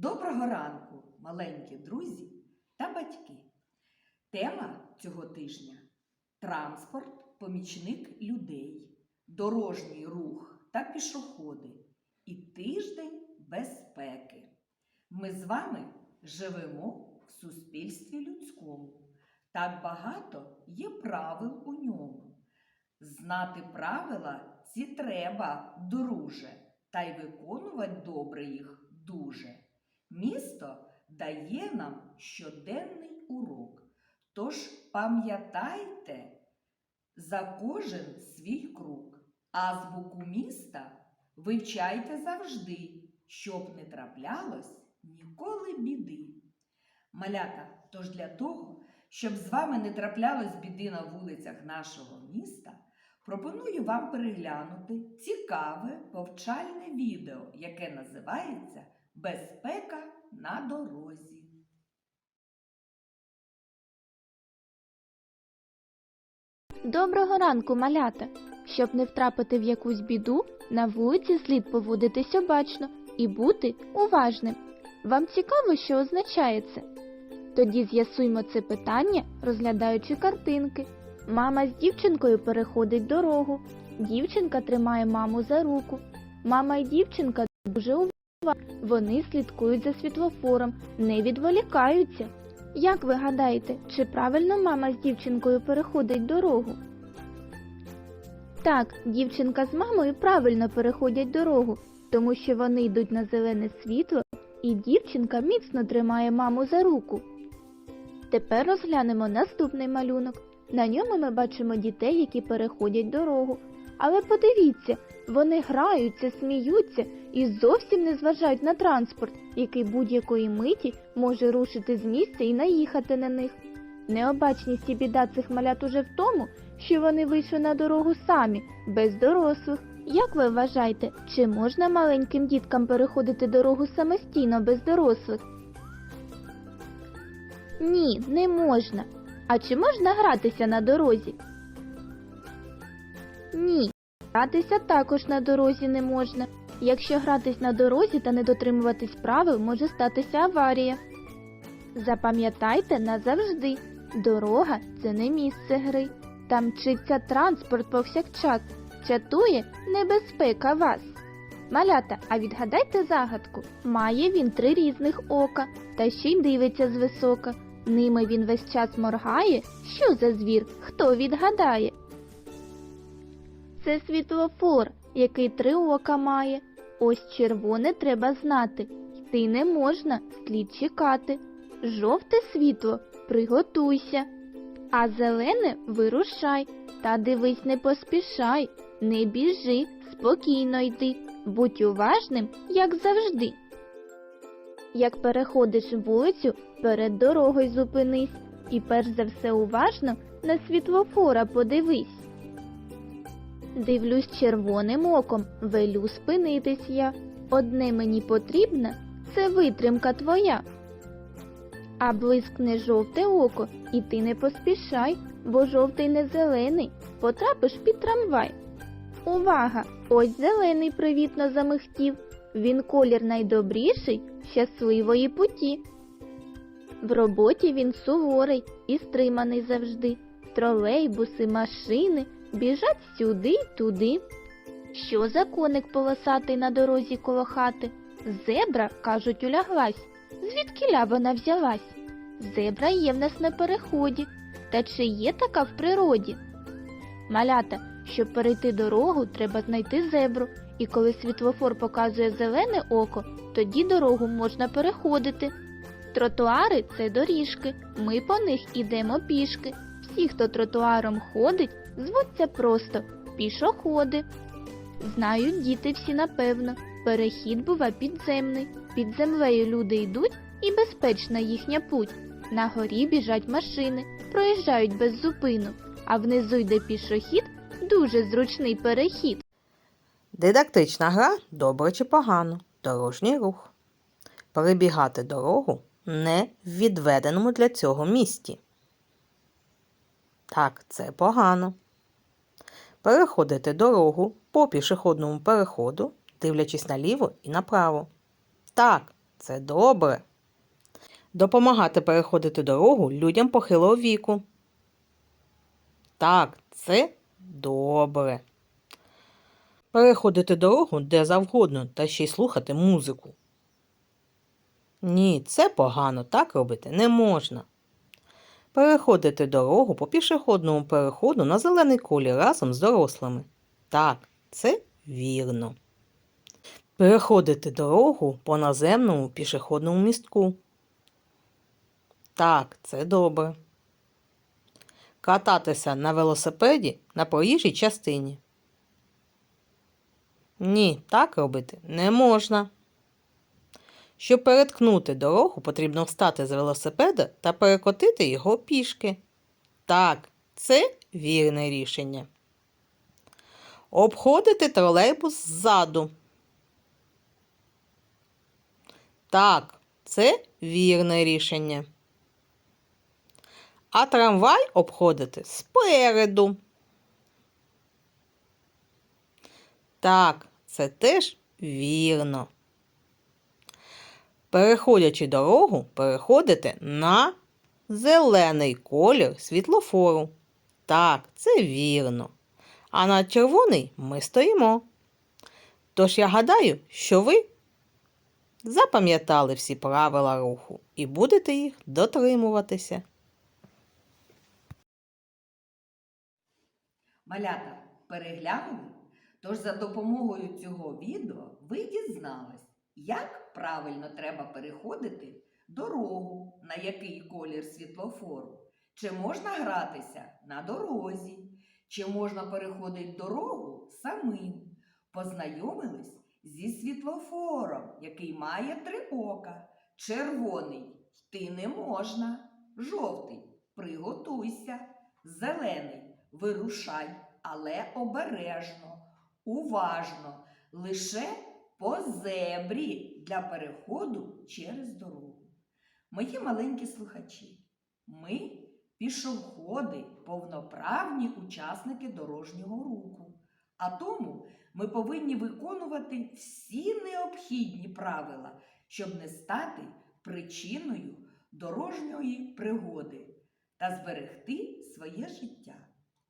Доброго ранку, маленькі друзі та батьки. Тема цього тижня транспорт, помічник людей, дорожній рух та пішоходи і тиждень безпеки. Ми з вами живемо в суспільстві людському. Так багато є правил у ньому. Знати правила ці треба, друже, та й виконувати добре їх дуже. Місто дає нам щоденний урок. Тож пам'ятайте за кожен свій крок. Азбуку міста вивчайте завжди, щоб не траплялось ніколи біди. Малята, тож для того, щоб з вами не траплялось біди на вулицях нашого міста, пропоную вам переглянути цікаве повчальне відео, яке називається Безпека на дорозі. Доброго ранку, малята! Щоб не втрапити в якусь біду, на вулиці слід поводитись обачно і бути уважним. Вам цікаво, що означає це? Тоді з'ясуймо це питання, розглядаючи картинки. Мама з дівчинкою переходить дорогу. Дівчинка тримає маму за руку. Мама і дівчинка дуже уважні. Вони слідкують за світлофором, не відволікаються. Як ви гадаєте, чи правильно мама з дівчинкою переходить дорогу? Так, дівчинка з мамою правильно переходять дорогу, тому що вони йдуть на зелене світло, і дівчинка міцно тримає маму за руку. Тепер розглянемо наступний малюнок. На ньому ми бачимо дітей, які переходять дорогу. Але подивіться, вони граються, сміються і зовсім не зважають на транспорт, який будь-якої миті може рушити з місця і наїхати на них. Необачність і біда цих малят уже в тому, що вони вийшли на дорогу самі, без дорослих. Як ви вважаєте, чи можна маленьким діткам переходити дорогу самостійно без дорослих? Ні, не можна. А чи можна гратися на дорозі? Ні, гратися також на дорозі не можна. Якщо гратись на дорозі та не дотримуватись правил, може статися аварія. Запам'ятайте назавжди, дорога це не місце гри. Там мчиться транспорт повсякчас, чатує небезпека вас. Малята, а відгадайте загадку. Має він три різних ока, та ще й дивиться звисока. Ними він весь час моргає. Що за звір? Хто відгадає? Це світлофор, який три ока має. Ось червоне треба знати. Йти не можна, слід чекати. Жовте світло приготуйся. А зелене вирушай, та дивись, не поспішай, не біжи, спокійно йди, будь уважним, як завжди. Як переходиш вулицю, перед дорогою зупинись і перш за все уважно на світлофора подивись. Дивлюсь червоним оком, велю спинитись я. Одне мені потрібно, це витримка твоя. А блискне жовте око, і ти не поспішай, бо жовтий не зелений, потрапиш під трамвай. Увага! Ось зелений привітно замихтів. Він колір найдобріший, щасливої путі. В роботі він суворий і стриманий завжди. Тролейбуси, машини біжать сюди й туди. Що за коник полосатий на дорозі коло хати? Зебра, кажуть, уляглась. Звідкіля вона взялась? Зебра є в нас на переході. Та чи є така в природі? Малята, щоб перейти дорогу, треба знайти зебру, і коли світлофор показує зелене око, тоді дорогу можна переходити. Тротуари це доріжки, ми по них ідемо пішки. Всі, хто тротуаром ходить, звуться просто пішоходи. Знають діти всі напевно, перехід бува підземний. Під землею люди йдуть і безпечна їхня путь. На горі біжать машини, проїжджають без зупину, а внизу йде пішохід, дуже зручний перехід. Дидактична гра добре чи погано. Дорожній рух. Перебігати дорогу не в відведеному для цього місті. Так, це погано. Переходити дорогу по пішохідному переходу, дивлячись наліво і направо. Так, це добре. Допомагати переходити дорогу людям похилого віку. Так, це добре. Переходити дорогу де завгодно та ще й слухати музику. Ні, це погано, так робити не можна. Переходити дорогу по пішохідному переходу на зелений колір разом з дорослими. Так, це вірно. Переходити дорогу по наземному пішохідному містку. Так, це добре. Кататися на велосипеді на проїжджій частині. Ні, так робити не можна. Щоб переткнути дорогу, потрібно встати з велосипеда та перекотити його пішки. Так, це вірне рішення. Обходити тролейбус ззаду. Так, це вірне рішення. А трамвай обходити спереду. Так, це теж вірно. Переходячи дорогу, переходите на зелений колір світлофору. Так, це вірно. А на червоний ми стоїмо. Тож я гадаю, що ви запам'ятали всі правила руху і будете їх дотримуватися. Малята переглянули? Тож за допомогою цього відео ви дізнались, правильно треба переходити дорогу, на який колір світлофору. Чи можна гратися на дорозі, чи можна переходити дорогу самим. Познайомились зі світлофором, який має три ока. Червоний йти не можна. Жовтий приготуйся. Зелений вирушай, але обережно, уважно, лише по зебрі для переходу через дорогу. Мої маленькі слухачі, ми пішоходи, повноправні учасники дорожнього руху. А тому ми повинні виконувати всі необхідні правила, щоб не стати причиною дорожньої пригоди та зберегти своє життя.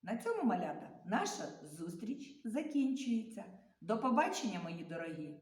На цьому малята наша зустріч закінчується. До побачення, мої дорогі!